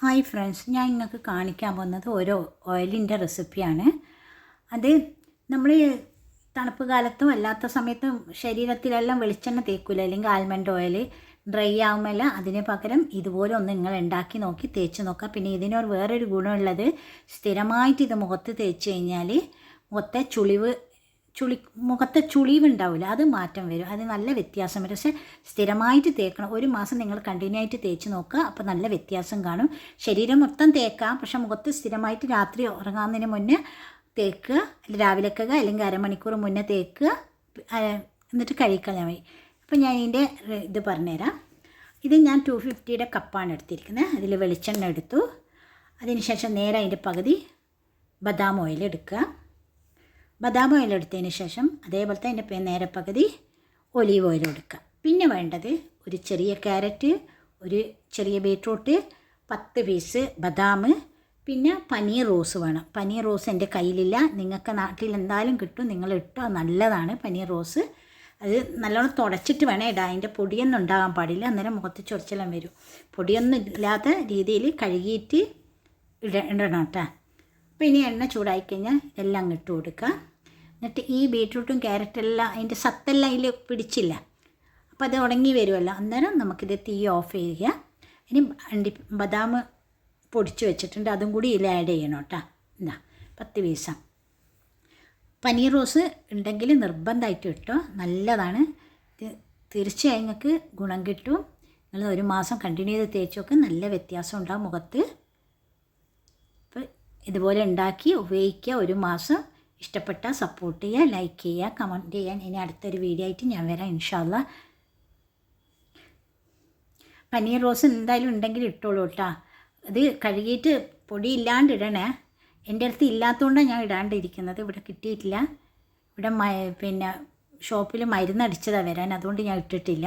Hi friends ഞാൻ നിങ്ങൾക്ക് കാണിക്കാൻ പോകുന്നത് ഓരോ ഓയിലിന്റെ റെസിപ്പിയാണ് അത് നമ്മൾ തണുപ്പ് കാലത്തും അല്ലാത്ത സമയത്തും ശരീരത്തിലെല്ലാം വെളിച്ചെണ്ണ തേക്കില്ല അല്ലെങ്കിൽ ആൽമണ്ട് ഓയിൽ ഡ്രൈ ആകുമല്ല അതിന് പകരം ഇതുപോലെ ഒന്ന് നിങ്ങൾ ഉണ്ടാക്കി നോക്കി തേച്ച് നോക്കുക പിന്നെ ഇതിനൊരു വേറൊരു ഗുണമുള്ളത് സ്ഥിരമായിട്ട് ഇത് മുഖത്ത് തേച്ച് കഴിഞ്ഞാൽ മുഖത്തെ ചുളിവ് ചുളി മുഖത്തെ ചുളിവുണ്ടാവില്ല അത് മാറ്റം വരും. അത് നല്ല വ്യത്യാസം വരും. പക്ഷേ സ്ഥിരമായിട്ട് തേക്കണം ഒരു മാസം നിങ്ങൾ കണ്ടിന്യൂ ആയിട്ട് തേച്ച് നോക്കുക അപ്പോൾ നല്ല വ്യത്യാസം കാണും. ശരീരം മൊത്തം തേക്കാം പക്ഷെ മുഖത്ത് സ്ഥിരമായിട്ട് രാത്രി ഉറങ്ങാവുന്നതിന് മുന്നേ തേക്കുക രാവിലെക്കുക അല്ലെങ്കിൽ അരമണിക്കൂർ മുന്നേ തേക്കുക എന്നിട്ട് കഴിക്കാൻ മതി. അപ്പോൾ ഞാൻ ഇതിന്റെ ഇത് പറഞ്ഞുതരാം. ഇത് ഞാൻ ടു ഫിഫ്റ്റിയുടെ കപ്പാണ് എടുത്തിരിക്കുന്നത്. അതിൽ വെളിച്ചെണ്ണ എടുത്തു. അതിനുശേഷം നേരെ അതിന്റെ പകുതി ബദാം ഓയിൽ എടുക്കുക. ബദാം ഓയിൽ എടുത്തതിന് ശേഷം അതേപോലത്തെ അതിന്റെ നേരെ പകുതി ഒലീവ് ഓയിൽ എടുക്കുക പിന്നെ വേണ്ടത് ഒരു ചെറിയ ക്യാരറ്റ് ഒരു ചെറിയ ബീട്രൂട്ട് പത്ത് പീസ് ബദാം പിന്നെ പനീർ റോസ് വേണം. പനീർ റോസ് എന്റെ കയ്യിലില്ല. നിങ്ങൾക്ക് നാട്ടിൽ എന്തായാലും കിട്ടും. നിങ്ങൾ ഇട്ടോ നല്ലതാണ് പനീർ റോസ് അത് നല്ലോണം തുടച്ചിട്ട് വേണം ഇടാൻ അതിന്റെ പൊടിയൊന്നും ഉണ്ടാകാൻ പാടില്ല. അന്നേരം മുഖത്ത് ചൊറിച്ചെല്ലാം വരും. പൊടിയൊന്നും ഇല്ലാത്ത രീതിയിൽ കഴുകിയിട്ട് ഇട ഇടണം കേട്ടോ. അപ്പോൾ ഇനി എണ്ണ ചൂടായി കഴിഞ്ഞാൽ എല്ലാം ഇട്ട് കൊടുക്കുക. എന്നിട്ട് ഈ ബീട്രൂട്ടും ക്യാരറ്റെല്ലാം അതിന്റെ സത്തെല്ലാം അതിൽ പിടിച്ചില്ല. അപ്പോൾ അത് ഉണങ്ങി വരുമല്ലോ. അന്നേരം നമുക്കിത് തീ ഓഫ് ചെയ്യുക. ഇനി അണ്ടി ബദാം പൊടിച്ച് വെച്ചിട്ടുണ്ട്. അതും കൂടി ഇതിൽ ആഡ് ചെയ്യണം കേട്ടോ. എന്താ പത്ത് പീസ. പനീർ റോസ് ഉണ്ടെങ്കിൽ നിർബന്ധമായിട്ട് കിട്ടും. നല്ലതാണ്. തീർച്ചയായും നിങ്ങൾക്ക് ഗുണം കിട്ടും. നിങ്ങൾ ഒരു മാസം കണ്ടിന്യൂ ചെയ്ത് തേച്ച് നോക്ക്. നല്ല വ്യത്യാസം ഉണ്ടാകും മുഖത്ത്. അപ്പോൾ ഇതുപോലെ ഉണ്ടാക്കി ഉപയോഗിക്കുക ഒരു മാസം. ഇഷ്ടപ്പെട്ടാൽ സപ്പോർട്ട് ചെയ്യുക ലൈക്ക് ചെയ്യുക കമന്റ് ചെയ്യാൻ ഇനി അടുത്തൊരു വീഡിയോ ആയിട്ട് ഞാൻ വരാം ഇൻഷാല്ല പനീർ റോസ് എന്തായാലും ഉണ്ടെങ്കിൽ ഇട്ടോളൂ കേട്ടോ അത് കഴുകിയിട്ട് പൊടി ഇല്ലാണ്ട് ഇടണേ. എന്റെ അടുത്ത് ഇല്ലാത്തതുകൊണ്ടാണ് ഞാൻ ഇടാണ്ടിരിക്കുന്നത്. ഇവിടെ കിട്ടിയിട്ടില്ല. ഇവിടെ പിന്നെ ഷോപ്പിൽ മരുന്നടിച്ചതാണ് വരാൻ. അതുകൊണ്ട് ഞാൻ ഇട്ടിട്ടില്ല.